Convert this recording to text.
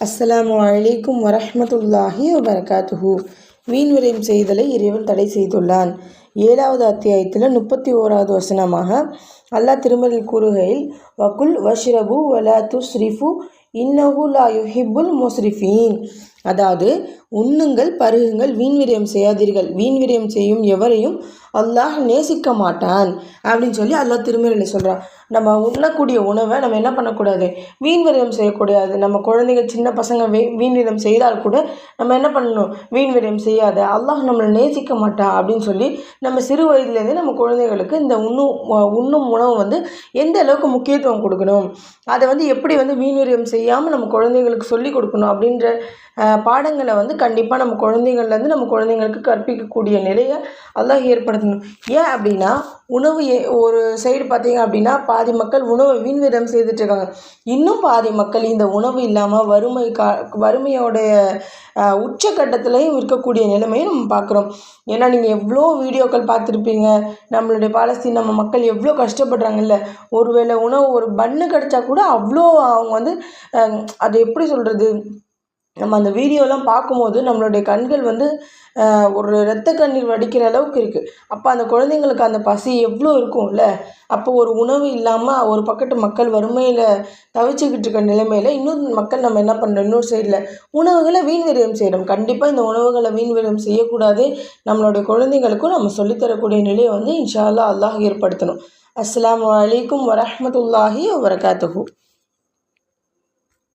அஸ்ஸலாமு அலைக்கும் வரஹ்மத்துல்லாஹி வபரகாத்துஹு. வீண் செய்தலை இறைவன் தடை செய்துள்ளான். ஏழாவது அத்தியாயத்தில் முப்பத்தி ஓராவது வசனமாக அல்லாஹ் திருமலில் கூறுகையில் வகுல் வஷ்ரபு வலா துஸ்ரிஃபு இன்னஹு லா யுஹிப்புல் முஸ்ரிஃபீன். அதாவது உண்ணுங்கள் பருகுங்கள் வீண் விரயம் செய்யாதீர்கள். வீண் விரயம் செய்யும் எவரையும் அல்லாஹ் நேசிக்க மாட்டான். அப்படின்னு சொல்லி அல்லாஹ் திருமறையில் சொல்கிறான் நம்ம உண்ணக்கூடிய உணவை நம்ம என்ன பண்ணக்கூடாது? வீண் விரயம் செய்யக்கூடாது. நம்ம குழந்தைங்க சின்ன பசங்க வே வீண் விரயம் செய்தால் கூட நம்ம என்ன பண்ணணும்? வீண் விரயம் செய்யாத. அல்லாஹ் நம்மளை நேசிக்க மாட்டான் அப்படின்னு சொல்லி நம்ம சிறு வயதுலேருந்தே நம்ம குழந்தைகளுக்கு இந்த உண்ணும் உண்ணும் உணவு வந்து எந்த அளவுக்கு முக்கியத்துவம் கொடுக்கணும்? அதை வந்து எப்படி வந்து வீண் விரயம் செய்யாமல் நம்ம குழந்தைங்களுக்கு சொல்லி கொடுக்கணும்? அப்படின்ற பாடங்களை வந்து கண்டிப்பாக நம்ம குழந்தைங்கள்லேருந்து நம்ம குழந்தைங்களுக்கு கற்பிக்கக்கூடிய நிலையை அதெல்லாம் ஏற்படுத்தணும். ஏன் அப்படின்னா உணவு ஏ ஒரு சைடு பார்த்தீங்க அப்படின்னா பாதி மக்கள் உணவை வீண்விதம் செய்துட்ருக்காங்க. இன்னும் பாதி மக்கள் இந்த உணவு இல்லாமல் வறுமை கா வறுமையோடைய உச்சக்கட்டத்துலேயும் இருக்கக்கூடிய நிலைமையும் நம்ம பார்க்குறோம். ஏன்னா நீங்கள் எவ்வளோ வீடியோக்கள் பார்த்துருப்பீங்க நம்மளுடைய பாலஸ்தீன் நம்ம மக்கள் எவ்வளோ கஷ்டப்படுறாங்கல்ல. ஒருவேளை உணவு ஒரு பன்னு கிடச்சா கூட அவ்வளோ அவங்க வந்து அது எப்படி சொல்கிறது நம்ம அந்த வீடியோலாம் பார்க்கும்போது நம்மளுடைய கண்கள் வந்து ஒரு ரத்த கண்ணீர் வடிக்கிற அளவுக்கு இருக்குது அப்போ அந்த குழந்தைங்களுக்கு அந்த பசி எவ்வளோ இருக்கும்ல? அப்போ ஒரு உணவு இல்லாமல் ஒரு பக்கத்து மக்கள் வறுமையில் தவிச்சுக்கிட்டு இருக்க நிலைமையில் இன்னொரு மக்கள் நம்ம என்ன பண்ணுறோம் இன்னொரு சைடில் உணவுகளை வீண் விரயம் செய்கிறோம் கண்டிப்பாக இந்த உணவுகளை வீண் விரயம் செய்யக்கூடாது. நம்மளுடைய குழந்தைங்களுக்கும் நம்ம சொல்லித்தரக்கூடிய நிலையை வந்து இன்ஷா அல்லாஹ் ஏற்படுத்தணும். அஸ்லாம் வலைக்கம் வரமத்துல்லாஹி வரகாத்துஹூ